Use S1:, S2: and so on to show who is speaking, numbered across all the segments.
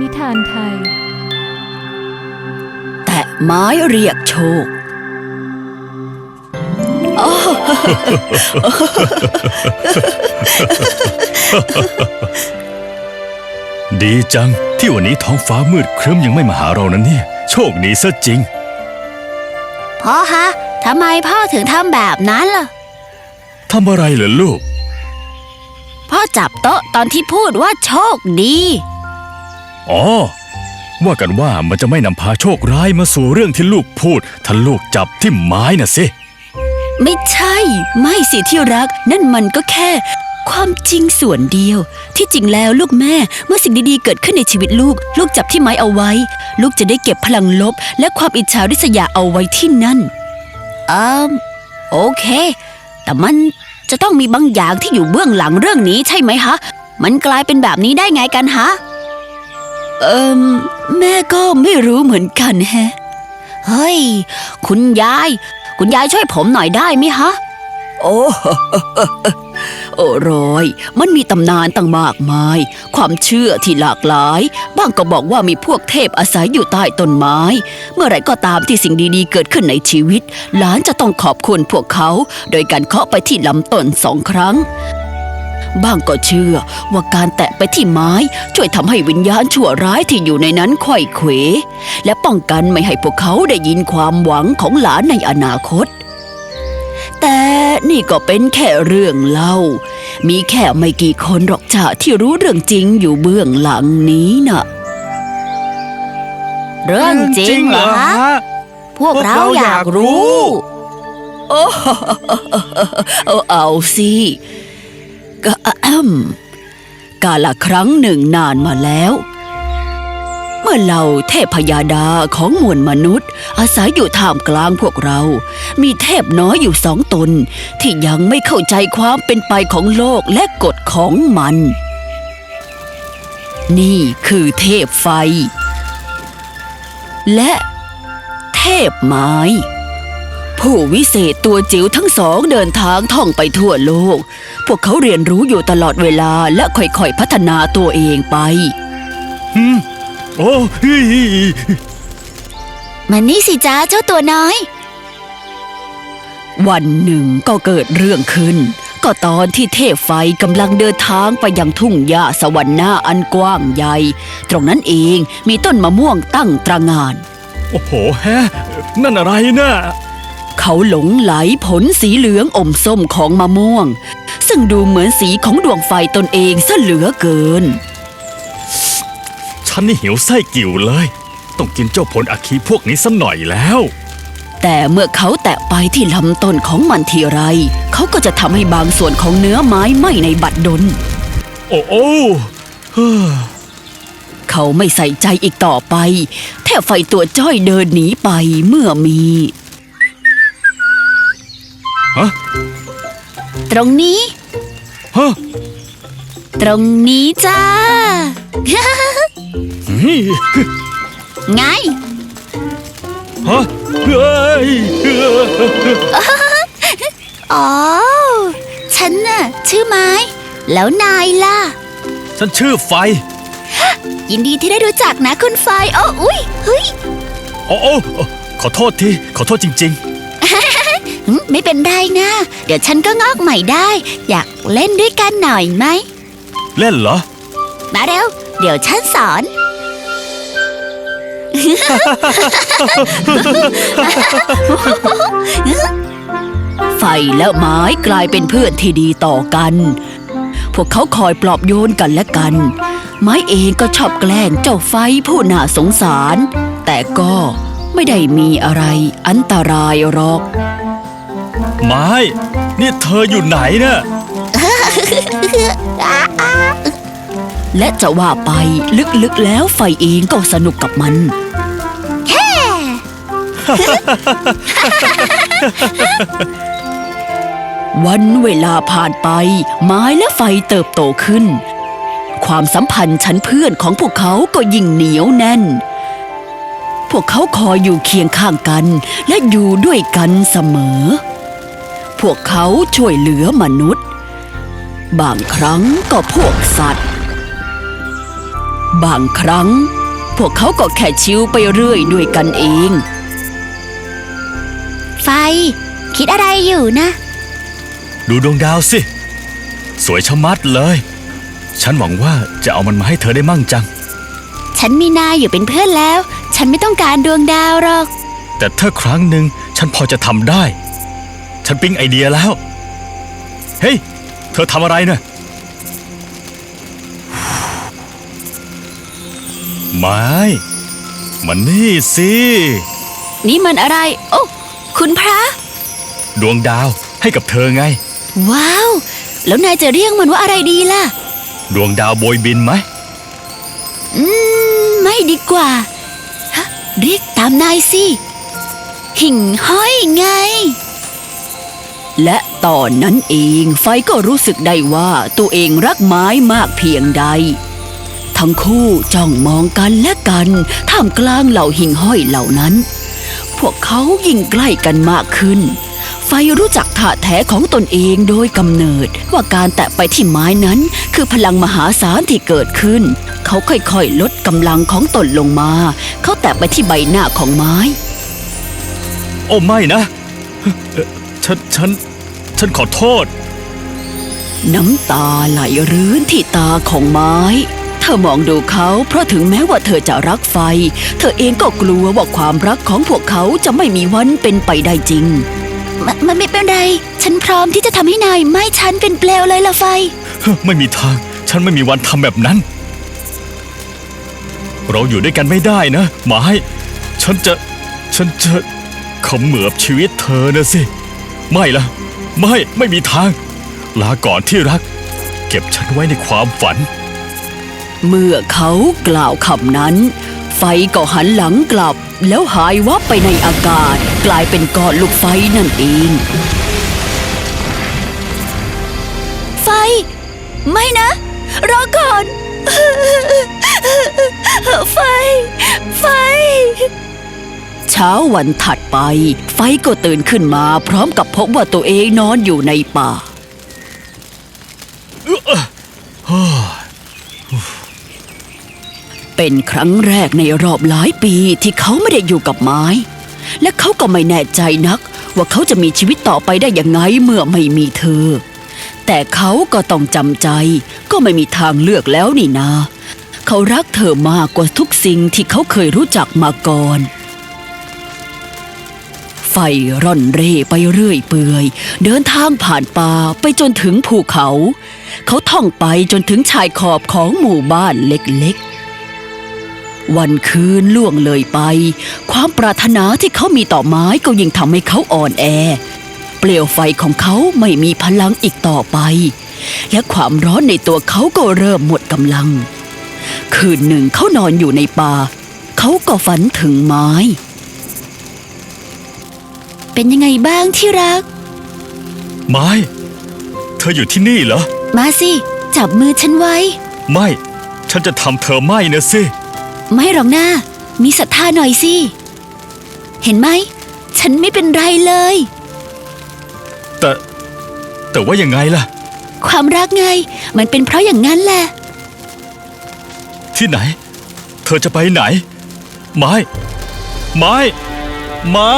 S1: นิทานไทย
S2: แตะไม้เรียกโชค
S3: ดีจังที่วันนี้ท้องฟ้ามืดครึ้มยังไม่มาหาเรานั้นเนี่ย โชคดีซะจริง
S2: พ่อคะทำไมพ่อถึงทำแบบนั้นล่ะ
S3: ทำอะไรเหรอลูก
S2: พ่อจับโต๊ะตอนที่พูดว่าโชคดี
S3: อ๋อ ว่ากันว่ามันจะไม่นำพาโชคร้ายมาสู่เรื่องที่ลูกพูด ถ้าลูกจับที่ไม้น่ะสิ
S2: ไม่ใช่ ไม่สิที่รัก นั่นมันก็แค่ ความจริงส่วนเดียว ที่จริงแล้วลูกแม่ เมื่อสิ่งดีๆเกิดขึ้นในชีวิตลูก ลูกจับที่ไม้เอาไว้ ลูกจะได้เก็บพลังลบ และความอิจฉาริษยาเอาไว้ที่นั่นอืมโอเค แต่มันจะต้องมีบางอย่างที่อยู่เบื้องหลังเรื่องนี้ใช่ไหมฮะ มันกลายเป็นแบบนี้ได้ไงกันฮะ เอิมแม่ก็ไม่รู้เหมือนกันแฮะ เฮ้ย คุณยาย คุณยายช่วยผมหน่อยได้ไหมฮะ โอ้โอ้รอย มันมีตำนานตั้งมากมาย ความเชื่อที่หลากหลาย บ้างก็บอกว่ามีพวกเทพอาศัยอยู่ใต้ต้นไม้ เมื่อไรก็ตามที่สิ่งดีๆ เกิดขึ้นในชีวิต หลานจะต้องขอบคุณพวกเขา โดยการเคาะไปที่ลำต้นสองครั้ง บ้างก็เชื่อว่าการแตะไปที่ไม้ช่วยทำให้วิญญาณชั่วร้ายที่อยู่ในนั้นไขว่เขว และป้องกันไม่ให้พวกเขาได้ยินความหวังของหลานในอนาคต แต่นี่ก็เป็นแค่เรื่องเล่า มีแค่ไม่กี่คนหรอกจ้ะที่รู้เรื่องจริงอยู่เบื้องหลังนี้น่ะเรื่องจริงเหรอฮะพวกเราอยากรู้ โอ้เอาเอาสิ ก็กาละครั้งหนึ่งนานมาแล้ว เมื่อเราเทพยาดาของมวลมนุษย์ อาศัยอยู่ท่ามกลางพวกเรา มีเทพน้อยอยู่สองตน ที่ยังไม่เข้าใจความเป็นไปของโลกและกฎของมัน นี่คือเทพไฟ และเทพไม้ ผู้วิเศษตัวจิ๋วทั้งสองเดินทางท่องไปทั่วโลก พวกเขาเรียนรู้อยู่ตลอดเวลาและค่อยๆพัฒนาตัวเองไป
S3: โอ้เฮ้ย
S2: มันนี่สิจ้าเจ้าตัวน้อย วันหนึ่งก็เกิดเรื่องขึ้น ก็ตอนที่เทพไฟกำลังเดินทางไปยังทุ่งหญ้าสวรรค์หน้าอันกว้างใหญ่ ตรงนั้นเองมีต้นมะม่วงตั้งตระหงาน
S3: โอ้โหแฮะ นั่นอะไรนะ
S2: เขาหลงไหลผลสีเหลืองอมส้มของมะม่วง ซึ่งดูเหมือนสีของดวงไฟตนเองซะเหลือเกิน
S3: ฉันนี่หิวไส้กิ่วเลย ต้องกินเจ้าผลอัคคีพวกนี้สักหน่อยแล้ว
S2: แต่เมื่อเขาแตะไปที่ลำต้นของมันทีไร เขาก็จะทำให้บางส่วนของเนื้อไม้ไหม้ในบัดดล
S3: โอ้โอ้เฮ้อ
S2: เขาไม่ใส่ใจอีกต่อไป แทบไฟตัวจ้อยเดินหนีไปเมื่อมี
S3: ฮะ
S2: ตรงนี้
S3: ฮะ
S2: ตรงนี้จ้า
S3: เฮ้ย
S2: ไง
S3: ฮะเฮ้ย
S2: อ๋อ ฉันน่ะ ชื่อไม้ แล้วนายล่ะ
S3: ฉันชื่อไฟ
S2: ยินดีที่ได้รู้จักนะคุณไฟโอ้อุ้ยเฮ้ย
S3: โอ้โอ้ขอโทษที ขอโทษจริง
S2: หึไม่เป็นไรนะ เดี๋ยวฉันก็งอกใหม่ได้ อยากเล่นด้วยกันหน่อยไหม
S3: ๆเล่นเหรอ
S2: มาเร็ว เดี๋ยวฉันสอน ไฟและไม้กลายเป็นเพื่อนที่ดีต่อกัน พวกเขาคอยปลอบโยนกันและกัน ไม้เองก็ชอบแกล้งเจ้าไฟผู้น่าสงสาร แต่ก็ไม่ได้มีอะไรอันตรายหรอก
S3: ไม้ นี่เธออยู่ไหนน่ะ
S2: และจะว่าไปลึกๆแล้วไฟเองก็สนุกกับมันวันเวลาผ่านไป ไม้และไฟเติบโตขึ้น ความสัมพันธ์ชั้นเพื่อนของพวกเขาก็ยิ่งเหนียวแน่น พวกเขาคอยอยู่เคียงข้างกัน และอยู่ด้วยกันเสมอ พวกเขาช่วยเหลือมนุษย์ บางครั้งก็พวกสัตว์ บางครั้ง พวกเขาก็แค่ชิวไปเรื่อยด้วยกันเอง
S1: ไฟ คิดอะไรอยู่นะ
S3: ดูดวงดาวสิ สวยชะมัดเลย ฉันหวังว่าจะเอามันมาให้เธอได้มั่งจัง
S1: ฉันมีนายอยู่เป็นเพื่อนแล้ว ฉันไม่ต้องการดวงดาวหรอก
S3: แต่ถ้าครั้งหนึ่งฉันพอจะทำได้ ฉันปิ๊งไอเดียแล้ว เฮ้ย เธอทำอะไรเนะ่ะไม้มันนี่สิ
S2: นี่มันอะไร โอ้คุณพระ
S3: ดวงดาวให้กับเธอไง
S2: ว้าว แล้วนายจะเรียกมันว่าอะไรดีล่ะ
S3: ดวงดาวโบยบินไหม
S2: อืม ไม่ดีกว่าฮะเรียกตามนายสิ หิ่งห้อยไง และตอนนั้นเองไฟก็รู้สึกได้ว่าตัวเองรักไม้มากเพียงใด ทั้งคู่จ้องมองกันและกันท่ามกลางเหล่าหิ่งห้อยเหล่านั้น พวกเขายิ่งใกล้กันมากขึ้น ไฟรู้จักท่าแท้ของตนเองโดยกำเนิดว่าการแตะไปที่ไม้นั้น คือพลังมหาศาลที่เกิดขึ้น เขาค่อยๆลดกำลังของตนลงมา เขาแตะไปที่ใบหน้าของไม้
S3: โอ้ไม่นะ ฉันฉัน ฉันขอโทษ
S2: น้ำตาไหลรื้นที่ตาของไม้ เธอมองดูเขาเพราะถึงแม้ว่าเธอจะรักไฟ เธอเองก็กลัวว่าความรักของพวกเขาจะไม่มีวันเป็นไปได้จริง
S1: มันมันไม่เป็นไร ฉันพร้อมที่จะทำให้นายไหม่ฉันเป็นเปลวเลยละไฟ
S3: ไม่มีทาง ฉันไม่มีวันทำแบบนั้น เราอยู่ด้วยกันไม่ได้นะหมายฉันจะ ฉันจะเขมือบชีวิตเธอนะสิ ไม่ละไม่ไม่มีทาง ลาก่อนที่รัก เก็บฉันไว้ในความฝัน
S2: เมื่อเขากล่าวคำนั้น ไฟก็หันหลังกลับ แล้วหายวับไปในอากาศ กลายเป็นก้อนลูกไฟนั่นเอง ไฟ ไม่นะ รอก่อน ไฟ ไฟเช้าวันถัดไป ไฟก็ตื่นขึ้นมาพร้อมกับพบว่าตัวเองนอนอยู่ในป่า เป็นครั้งแรกในรอบหลายปีที่เขาไม่ได้อยู่กับไม้ และเขาก็ไม่แน่ใจนัก ว่าเขาจะมีชีวิตต่อไปได้อยังไงเมื่อไม่มีเธอ แต่เขาก็ต้องจำใจ ก็ไม่มีทางเลือกแล้วนี่นาเขารักเธอมากกว่าทุกสิ่งที่เขาเคยรู้จักมาก่อน ไฟร่อนเร่ไปเรื่อยเปื่อย เดินทางผ่านป่าไปจนถึงภูเขา เขาท่องไปจนถึงชายขอบของหมู่บ้านเล็กๆ วันคืนล่วงเลยไป ความปรารถนาที่เขามีต่อไม้ก็ยิ่งทำให้เขาอ่อนแอ เปลวไฟของเขาไม่มีพลังอีกต่อไป และความร้อนในตัวเขาก็เริ่มหมดกำลัง คืนหนึ่งเขานอนอยู่ในป่า เขาก็ฝันถึงไม้
S1: เป็นยังไงบ้างที่รัก
S3: ไม้ เธออยู่ที่นี่เหรอ
S1: มาสิ จับมือฉันไว้
S3: ไม่ ฉันจะทำเธอไม่นะสิ
S1: ไม่หรอกนะมีศรัทธาหน่อยสิ เห็นไหม ฉันไม่เป็นไรเลย
S3: แต่ แต่ว่ายังไงล่ะ
S1: ความรักไง มันเป็นเพราะอย่างนั้นแหละ
S3: ที่ไหน เธอจะไปไหน ไม้ ไม้ ไม้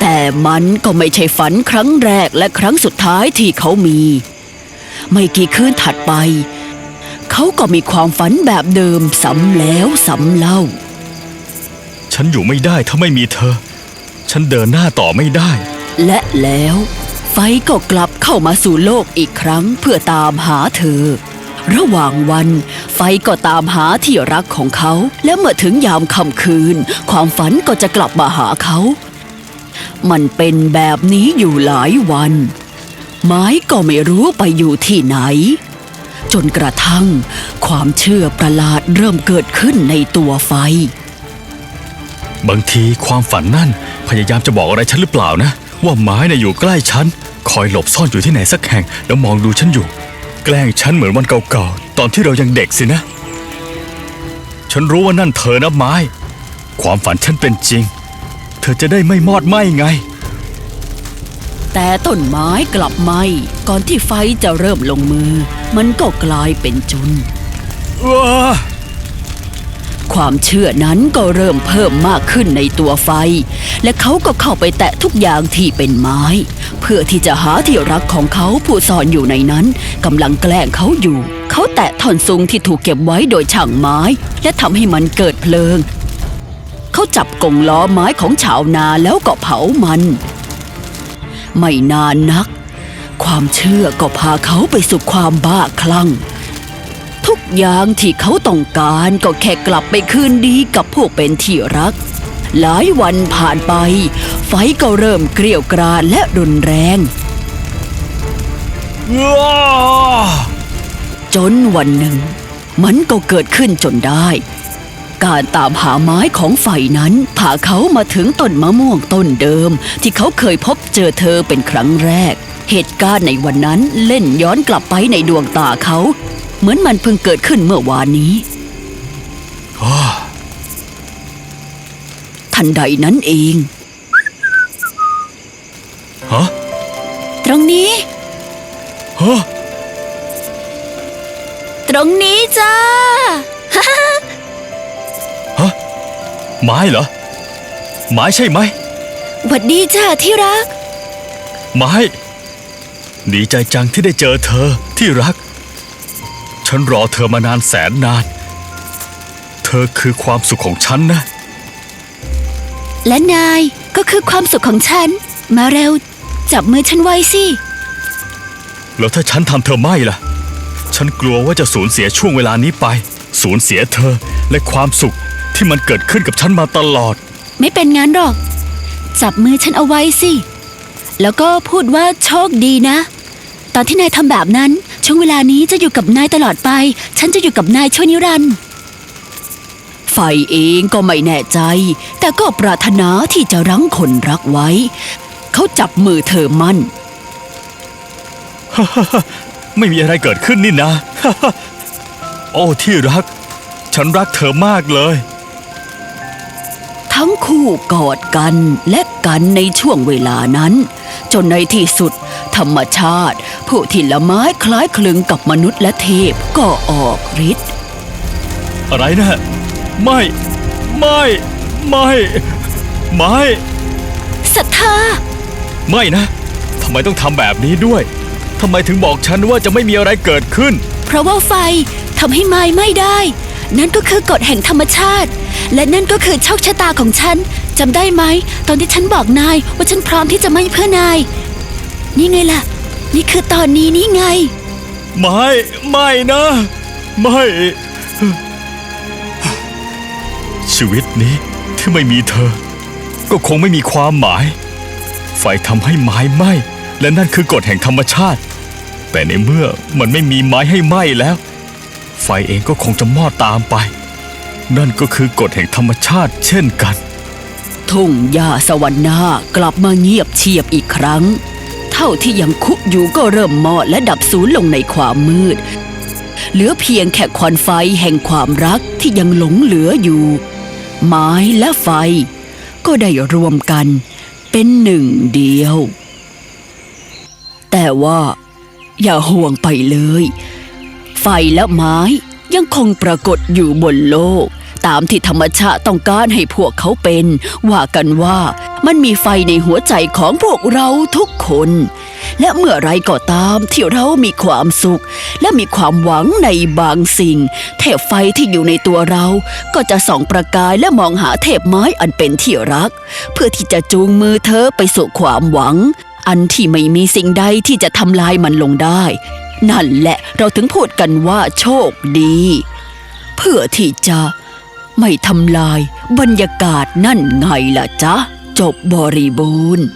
S2: แต่มันก็ไม่ใช่ฝันครั้งแรกและครั้งสุดท้ายที่เขามี ไม่กี่คืนถัดไป เขาก็มีความฝันแบบเดิมซ้ำแล้วซ้ำเล่า
S3: ฉันอยู่ไม่ได้ถ้าไม่มีเธอ ฉันเดินหน้าต่อไม่ได้
S2: และแล้วไฟก็กลับเข้ามาสู่โลกอีกครั้งเพื่อตามหาเธอ ระหว่างวันไฟก็ตามหาที่รักของเขา และเมื่อถึงยามค่ำคืน ความฝันก็จะกลับมาหาเขา มันเป็นแบบนี้อยู่หลายวัน ไม้ก็ไม่รู้ไปอยู่ที่ไหน จนกระทั่ง ความเชื่อประหลาดเริ่มเกิดขึ้นในตัวไฟ
S3: บางทีความฝันนั่นพยายามจะบอกอะไรฉันหรือเปล่านะ ว่าไม้น่ะอยู่ใกล้ฉัน คอยหลบซ่อนอยู่ที่ไหนสักแห่งแล้วมองดูฉันอยู่ แกล้งฉันเหมือนวันเก่า ตอนที่เรายังเด็กสินะ ฉันรู้ว่านั่นเธอนะไม้ ความฝันฉันเป็นจริง เธอจะได้ไม่มอดไหมไง
S2: แต่ต้นไม้กลับไหมก่อนที่ไฟจะเริ่มลงมือ มันก็กลายเป็นจุน
S3: ว้า
S2: ความเชื่อนั้นก็เริ่มเพิ่มมากขึ้นในตัวไฟ และเขาก็เข้าไปแตะทุกอย่างที่เป็นไม้ เพื่อที่จะหาที่รักของเขาผู้ซ่อนอยู่ในนั้นกำลังแกล้งเขาอยู่ เขาแตะท่อนซุงที่ถูกเก็บไว้โดยช่างไม้ และทำให้มันเกิดเพลิง เขาจับกงล้อไม้ของชาวนาแล้วก็เผามัน ไม่นานนัก ความเชื่อก็พาเขาไปสู่ความบ้าคลั่ง ทุกอย่างที่เขาต้องการก็แค่กลับไปคืนดีกับผู้เป็นที่รัก หลายวันผ่านไป ไฟก็เริ่มเกลียวกราดและรุนแรง
S3: ว้า
S2: จนวันหนึ่ง มันก็เกิดขึ้นจนได้ การตามหาไม้ของไฟนั้นพาเขามาถึงต้นมะม่วงต้นเดิม ที่เขาเคยพบเจอเธอเป็นครั้งแรก เหตุการณ์ในวันนั้นเล่นย้อนกลับไปในดวงตาเขา เหมือนมันเพิ่งเกิดขึ้นเมื่อวานนี้
S3: ว้า
S2: ทันใดนั้นเอง
S1: งนี้จ้า
S3: ฮะ ไม้เหรอ ไม้ใช่ไหม
S1: หวัดดีจ้าที่รัก
S3: ไม้ ดีใจจังที่ได้เจอเธอที่รัก ฉันรอเธอมานานแสนนาน เธอคือความสุขของฉันนะ
S1: และนายก็คือความสุขของฉัน มาเร็ว จับมือฉันไว้สิ
S3: แล้วถ้าฉันทำเธอไม่ล่ะ ฉันกลัวว่าจะสูญเสียช่วงเวลานี้ไป สูญเสียเธอและความสุขที่มันเกิดขึ้นกับฉันมาตลอด
S1: ไม่เป็นงั้นหรอก จับมือฉันเอาไว้สิ แล้วก็พูดว่าโชคดีนะ ตอนที่นายทำแบบนั้น ช่วงเวลานี้จะอยู่กับนายตลอดไป ฉันจะอยู่กับนายชั่วนิรันดร์
S2: ไฟเองก็ไม่แน่ใจ แต่ก็ปรารถนาที่จะรั้งคนรักไว้ เขาจับมือเธอมั่น
S3: ไม่มีอะไรเกิดขึ้นนี่นะ โอ้ที่รัก ฉันรักเธอมากเลย
S2: ทั้งคู่กอดกันและกันในช่วงเวลานั้น จนในที่สุด ธรรมชาติ ผู้ที่ละไม้คล้ายคลึงกับมนุษย์และเทพก็ออกฤทธิ์
S3: อะไรนะ ไม่ ไม่ ไม่ ไม่
S1: ศรัทธา
S3: ไม่นะทำไมต้องทำแบบนี้ด้วย ทำไมถึงบอกฉันว่าจะไม่มีอะไรเกิดขึ้น
S1: เพราะว่าไฟทำให้ไม้ไหม้ได้ นั่นก็คือกฎแห่งธรรมชาติ และนั่นก็คือโชคชะตาของฉันจำได้ไหม ตอนที่ฉันบอกนายว่าฉันพร้อมที่จะไหม้เพื่อนาย นี่ไงล่ะ นี่คือตอนนี้นี่ไง
S3: ไม่ไม่นะ ไม่ ชีวิตนี้ที่ไม่มีเธอ ก็คงไม่มีความหมาย ไฟทำให้ไม้ไหม้และนั่นคือกฎแห่งธรรมชาติ แต่ในเมื่อมันไม่มีไม้ให้ไหม้แล้ว ไฟเองก็คงจะมอดตามไป นั่นก็คือกฎแห่งธรรมชาติเช่นกัน
S2: ทุ่งหญ้าสวรรค์นากลับมาเงียบเชียบอีกครั้ง เท่าที่ยังคุอยู่ก็เริ่มมอดและดับสูญลงในความมืด เหลือเพียงแค่ควันไฟแห่งความรักที่ยังหลงเหลืออยู่ ไม้และไฟ ก็ได้รวมกัน เป็นหนึ่งเดียว แต่ว่า อย่าห่วงไปเลย ไฟและไม้ยังคงปรากฏอยู่บนโลก ตามที่ธรรมชาติต้องการให้พวกเขาเป็น ว่ากันว่ามันมีไฟในหัวใจของพวกเราทุกคน และเมื่อไรก็ตามที่เรามีความสุข และมีความหวังในบางสิ่ง เทพไฟที่อยู่ในตัวเรา ก็จะส่องประกายและมองหาเทพไม้อันเป็นที่รัก เพื่อที่จะจูงมือเธอไปสู่ความหวัง อันที่ไม่มีสิ่งใดที่จะทำลายมันลงได้ นั่นแหละเราถึงพูดกันว่าโชคดี เพื่อที่จะไม่ทำลายบรรยากาศนั่นไงล่ะจ๊ะ จบบริบูรณ์